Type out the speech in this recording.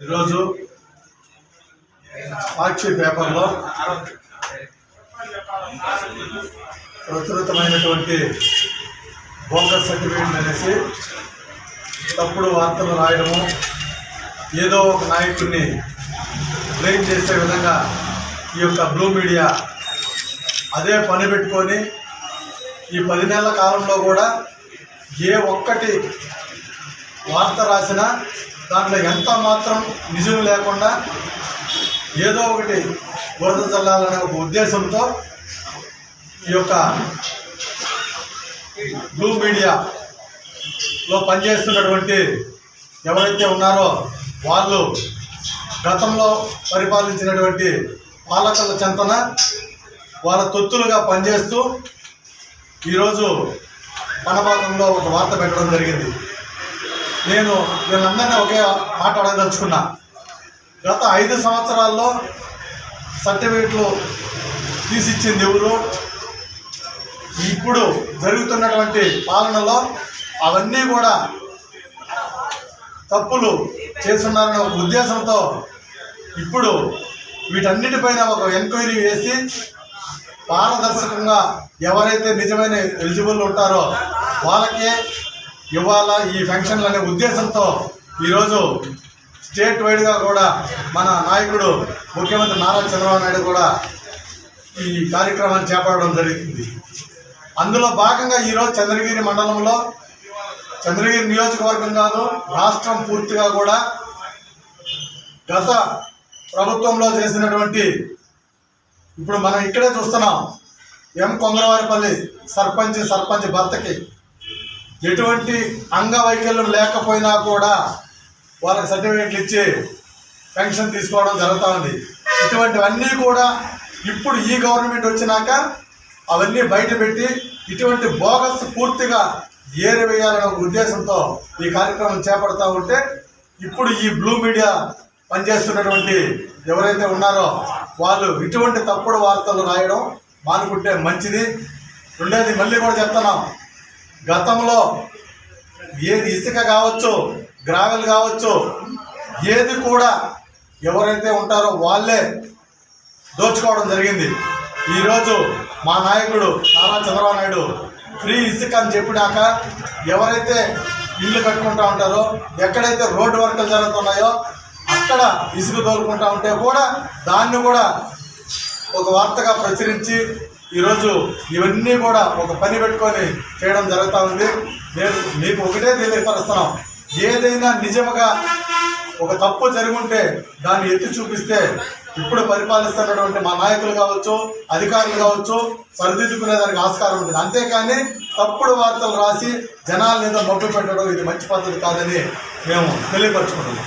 ఈరోజు సాక్షి పేపర్లో ప్రచురితమైనటువంటి bogus certificate అనేసి తప్పుడు వార్తలు రాయడము ఏదో ఒక నాయకుడిని బ్లేమ్ చేసే విధంగా ఈ యొక్క బ్లూ మీడియా అదే పని పెట్టుకొని ఈ పది నెలల కాలంలో కూడా ఏ ఒక్కటి వార్త రాసినా దాంట్లో ఎంత మాత్రం నిజం లేకుండా ఏదో ఒకటి బురద చల్లాలనే ఒక ఉద్దేశంతో ఈ యొక్క బ్లూ మీడియాలో పనిచేస్తున్నటువంటి ఎవరైతే ఉన్నారో వాళ్ళు గతంలో పరిపాలించినటువంటి పాలకుల చెంతన వాళ్ళ తొత్తులుగా పనిచేస్తూ ఈరోజు పనభాగంలో ఒక వార్త పెట్టడం జరిగింది. నేను వీళ్ళందరినీ ఒకే మాట అడగదలుచుకున్నా. గత ఐదు సంవత్సరాల్లో సర్టిఫికెట్లు తీసిచ్చింది ఎవరు? ఇప్పుడు జరుగుతున్నటువంటి పాలనలో అవన్నీ కూడా తప్పులు చేస్తున్నారనే ఒక ఉద్దేశంతో ఇప్పుడు వీటన్నిటిపైన ఒక ఎంక్వైరీ వేసి పారదర్శకంగా ఎవరైతే నిజమైన ఎలిజిబుల్ ఉంటారో వాళ్ళకే ఇవాళ ఈ ఫంక్షన్లు అనే ఉద్దేశంతో ఈరోజు స్టేట్ వైడ్గా కూడా మన నాయకుడు ముఖ్యమంత్రి నారా చంద్రబాబు నాయుడు కూడా ఈ కార్యక్రమాన్ని చేపట్టడం జరుగుతుంది అందులో భాగంగా ఈరోజు చంద్రగిరి మండలంలో చంద్రగిరి నియోజకవర్గం కాదు రాష్ట్రం పూర్తిగా కూడా గత ప్రభుత్వంలో చేసినటువంటి ఇప్పుడు మనం ఇక్కడే చూస్తున్నాం ఎం కొంగరవారిపల్లి సర్పంచ్ సర్పంచ్ భర్తకి ఎటువంటి అంగవైకల్యం లేకపోయినా కూడా వాళ్ళకి సర్టిఫికేట్లు ఇచ్చి పెన్షన్ తీసుకోవడం జరుగుతూ ఉంది. ఇటువంటివన్నీ కూడా ఇప్పుడు ఈ గవర్నమెంట్ వచ్చినాక అవన్నీ బయట పెట్టి ఇటువంటి బోగస్ పూర్తిగా ఏరివేయాలనే ఒక ఉద్దేశంతో ఈ కార్యక్రమం చేపడతా ఉంటే ఇప్పుడు ఈ బ్లూ మీడియా పనిచేస్తున్నటువంటి ఎవరైతే ఉన్నారో వాళ్ళు ఇటువంటి తప్పుడు వార్తలు రాయడం మానుకుంటే మంచిది. రెండేది మళ్ళీ కూడా చెప్తున్నాం. గతంలో ఏది ఇసుక కావచ్చు గ్రావెల్ కావచ్చు ఏది కూడా ఎవరైతే ఉంటారో వాళ్ళే దోచుకోవడం జరిగింది. ఈరోజు మా నాయకుడు నారా చంద్రబాబు నాయుడు ఫ్రీ ఇసుక అని చెప్పినాక ఎవరైతే ఇల్లు కట్టుకుంటూ ఉంటారో ఎక్కడైతే రోడ్డు వర్కులు జరుగుతున్నాయో అక్కడ ఇసుక తోలుకుంటా ఉంటే కూడా దాన్ని కూడా ఒక వార్తగా ప్రచురించి ఈరోజు ఇవన్నీ కూడా ఒక పని పెట్టుకొని చేయడం జరుగుతూ ఉంది. నేను మీకు ఒకటే తెలియపరుస్తున్నాం. ఏదైనా నిజముగా ఒక తప్పు జరుగుంటే దాన్ని ఎత్తి చూపిస్తే ఇప్పుడు పరిపాలిస్తున్నటువంటి మా నాయకులు కావచ్చు అధికారులు కావచ్చు సరిదిద్దుకునేదానికి ఆస్కారం ఉంటుంది. అంతేకాని తప్పుడు వార్తలు రాసి జనాల మీద మబ్బు పెట్టడం ఇది మంచి పద్ధతి కాదని మేము తెలియపరచుకుంటున్నాం.